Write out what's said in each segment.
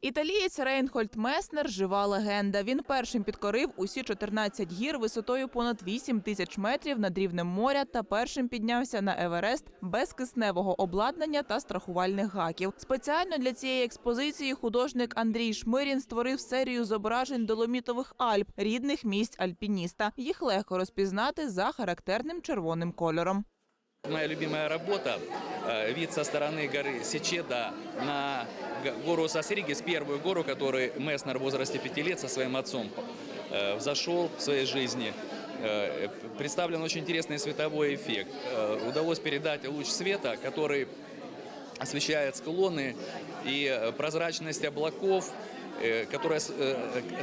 Італієць Рейнхольд Меснер жива легенда. Він першим підкорив усі 14 гір висотою понад 8 тисяч метрів над рівнем моря та першим піднявся на Еверест без кисневого обладнання та страхувальних гаків. Спеціально для цієї експозиції художник Андрій Шмирін створив серію зображень доломітових Альп, рідних місць альпініста. Їх легко розпізнати за характерним червоним кольором. Моя любимая работа э, вид со стороны горы Сечеда на г- гору Сосригис, первую гору, которую Месснер в возрасте пяти лет со своим отцом э, взошел в своей жизни. Э, Представлен очень интересный световой эффект. Э, Удалось передать луч света, который освещает склоны и прозрачность облаков, которая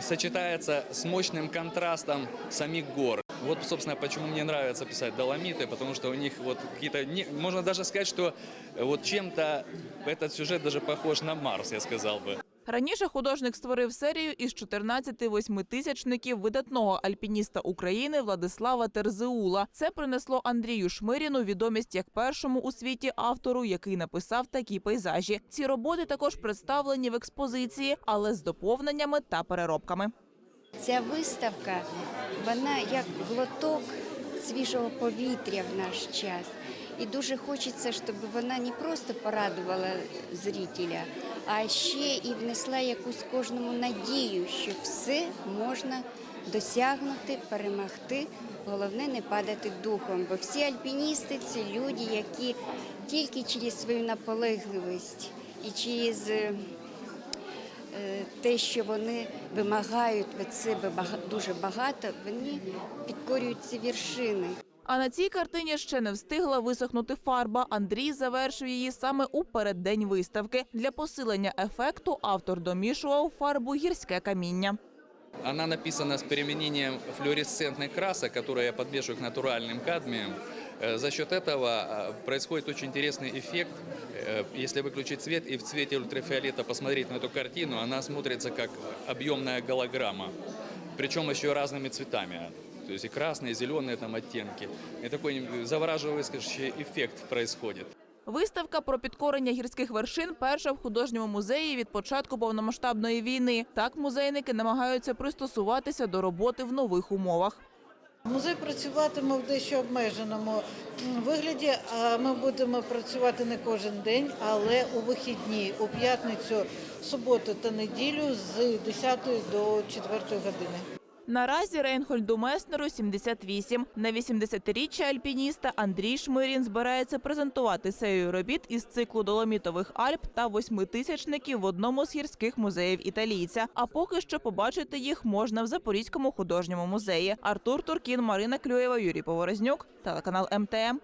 сочетается с мощным контрастом самих гор. Вот, собственно, почему мне нравится писать доломиты, потому что у них вот какие-то... не- Можно даже сказать, что э, вот чем-то этот сюжет даже похож на Марс, я сказал бы. Раніше художник створив серію із 14 восьмитисячників видатного альпініста України Владислава Терзеула. Це принесло Андрію Шмиріну відомість як першому у світі автору, який написав такі пейзажі. Ці роботи також представлені в експозиції, але з доповненнями та переробками. Ця виставка, вона як глоток свіжого повітря в наш час. І дуже хочеться, щоб вона не просто порадувала зрителя, а ще і внесла якусь кожному надію, що все можна досягнути, перемогти. Головне не падати духом, бо всі альпіністи це люди, які тільки через свою наполегливість і через е, те, що вони вимагають від себе дуже багато, вони підкорюють ці вершини. А на цій картині ще не встигла висохнути фарба. Андрій завершив її саме у переддень виставки. Для посилення ефекту автор домішував фарбу гірське каміння. Она написана с применением флуоресцентных красок, которые я подвешу к натуральным кадмиям. Э, За счет этого э, происходит очень интересный эффект. Э, Если выключить свет и в цвете ультрафиолета посмотреть на эту картину, она смотрится как объемная голограмма. Причем еще разными цветами. То есть и красные, и зеленые там оттенки. И такой завораживающий эффект происходит. Виставка про підкорення гірських вершин перша в художньому музеї від початку повномасштабної війни. Так музейники намагаються пристосуватися до роботи в нових умовах. Музей працюватиме в дещо обмеженому вигляді. Ми будемо працювати не кожен день, але у вихідні, у п'ятницю, суботу та неділю з 10 до 4 години. Наразі Рейнхольду Меснеру 78. На 80-річчя альпініста Андрій Шмирін збирається презентувати серію робіт із циклу доломітових Альп та восьмитисячників в одному з гірських музеїв італійця. А поки що побачити їх можна в Запорізькому художньому музеї. Артур Туркін, Марина Клюєва, Юрій Поворознюк, телеканал МТМ.